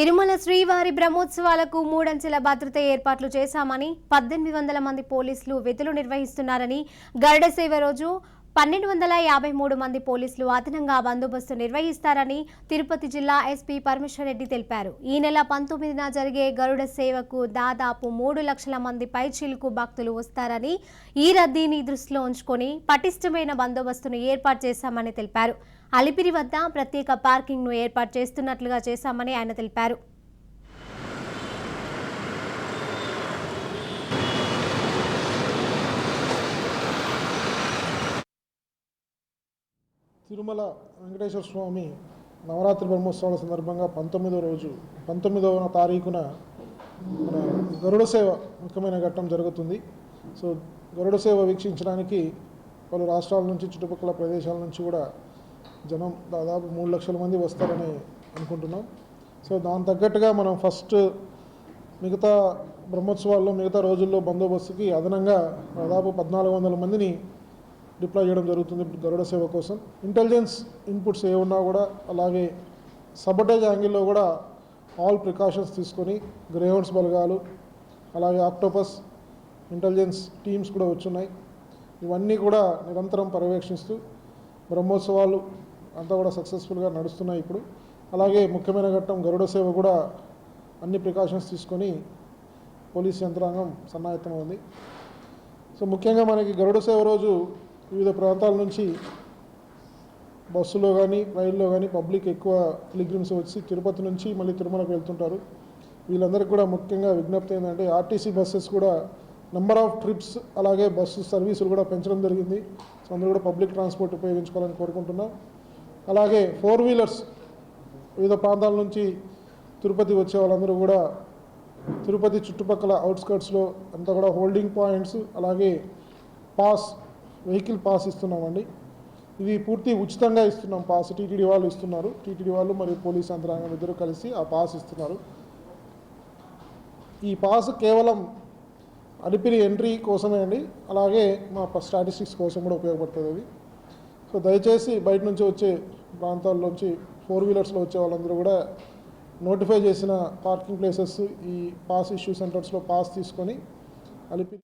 తిరుమల శ్రీవారి బ్రహ్మోత్సవాలకు మూడంచెల భద్రత ఏర్పాట్లు చేశామని పద్దెనిమిది వందల మంది పోలీసులు విధులు నిర్వహిస్తున్నారని గరుడ సేవ రోజు పన్నెండు వందల యాభై మూడు మంది పోలీసులు అదనంగా బందోబస్తు నిర్వహిస్తారని తిరుపతి జిల్లా ఎస్పీ పరమేశ్వరరెడ్డి తెలిపారు. ఈ నెల పంతొమ్మిదిన జరిగే గరుడ సేవకు దాదాపు మూడు లక్షల మంది పైచీలకు భక్తులు వస్తారని ఈ రద్దీని దృష్టిలో ఉంచుకొని పటిష్టమైన బందోబస్తును ఏర్పాటు చేశామని తెలిపారు. అలిపిరి వద్ద ప్రత్యేక పార్కింగ్ను ఏర్పాటు చేస్తున్నట్లుగా చేశామని ఆయన తెలిపారు. తిరుమల వెంకటేశ్వర స్వామి నవరాత్రి బ్రహ్మోత్సవాల సందర్భంగా పంతొమ్మిదవ రోజు పంతొమ్మిదవ తారీఖున మన గరుడ సేవ ముఖ్యమైన ఘట్టం జరుగుతుంది. సో గరుడ సేవ వీక్షించడానికి పలు రాష్ట్రాల నుంచి చుట్టుపక్కల ప్రదేశాల నుంచి కూడా జనం దాదాపు మూడు లక్షల మంది వస్తారని అనుకుంటున్నాం. సో దాని తగ్గట్టుగా మనం ఫస్ట్ మిగతా బ్రహ్మోత్సవాల్లో మిగతా రోజుల్లో బందోబస్తుకి అదనంగా దాదాపు పద్నాలుగు వందల మందిని డిప్లాయ్ చేయడం జరుగుతుంది గరుడ సేవ కోసం. ఇంటెలిజెన్స్ ఇన్పుట్స్ ఏ ఉన్నా కూడా అలాగే సబటేజ్ యాంగిల్లో కూడా ఆల్ ప్రికాషన్స్ తీసుకొని గ్రేహౌండ్స్ బలగాలు అలాగే ఆక్టోపస్ ఇంటెలిజెన్స్ టీమ్స్ కూడా వచ్చున్నాయి. ఇవన్నీ కూడా నిరంతరం పర్యవేక్షిస్తూ బ్రహ్మోత్సవాలు అంతా కూడా సక్సెస్ఫుల్గా నడుస్తున్నాయి ఇప్పుడు. అలాగే ముఖ్యమైన ఘట్టం గరుడ సేవ కూడా అన్ని ప్రికాషన్స్ తీసుకొని పోలీస్ యంత్రాంగం సన్నాహితమైంది సో ముఖ్యంగా మనకి గరుడ సేవ రోజు వివిధ ప్రాంతాల నుంచి బస్సులో కానీ రైల్లో కానీ పబ్లిక్ ఎక్కువ పిలిగ్రిమ్స్ వచ్చి తిరుపతి నుంచి మళ్ళీ తిరుమలకు వెళ్తుంటారు. వీళ్ళందరికీ కూడా ముఖ్యంగా విజ్ఞప్తి ఏంటంటే ఆర్టీసీ బస్సెస్ కూడా నెంబర్ ఆఫ్ ట్రిప్స్ అలాగే బస్సు సర్వీసులు కూడా పెంచడం జరిగింది. సో అందరూ కూడా పబ్లిక్ ట్రాన్స్పోర్ట్ ఉపయోగించుకోవాలని కోరుకుంటున్నాం. అలాగే ఫోర్ వీలర్స్ వివిధ ప్రాంతాల నుంచి తిరుపతి వచ్చే వాళ్ళందరూ కూడా తిరుపతి చుట్టుపక్కల అవుట్స్కర్ట్స్లో అంతా కూడా హోల్డింగ్ పాయింట్స్ అలాగే పాస్ వెహికల్ పాస్ ఇస్తున్నామండి. ఇది పూర్తి ఉచితంగా ఇస్తున్నాం. పాస్ టీటీడీ వాళ్ళు ఇస్తున్నారు. టీటీడీ వాళ్ళు మరియు పోలీస్ యంత్రాంగం ఇద్దరు కలిసి ఆ పాస్ ఇస్తున్నారు. ఈ పాస్ కేవలం అలిపిరి ఎంట్రీ కోసమే అండి. అలాగే మా స్టాటిస్టిక్స్ కోసం కూడా ఉపయోగపడుతుంది అది సో దయచేసి బయట నుంచి వచ్చే ప్రాంతాల్లోంచి ఫోర్ వీలర్స్లో వచ్చే వాళ్ళందరూ కూడా నోటిఫై చేసిన పార్కింగ్ ప్లేసెస్ ఈ పాస్ ఇష్యూ సెంటర్స్లో పాస్ తీసుకొని అలిపి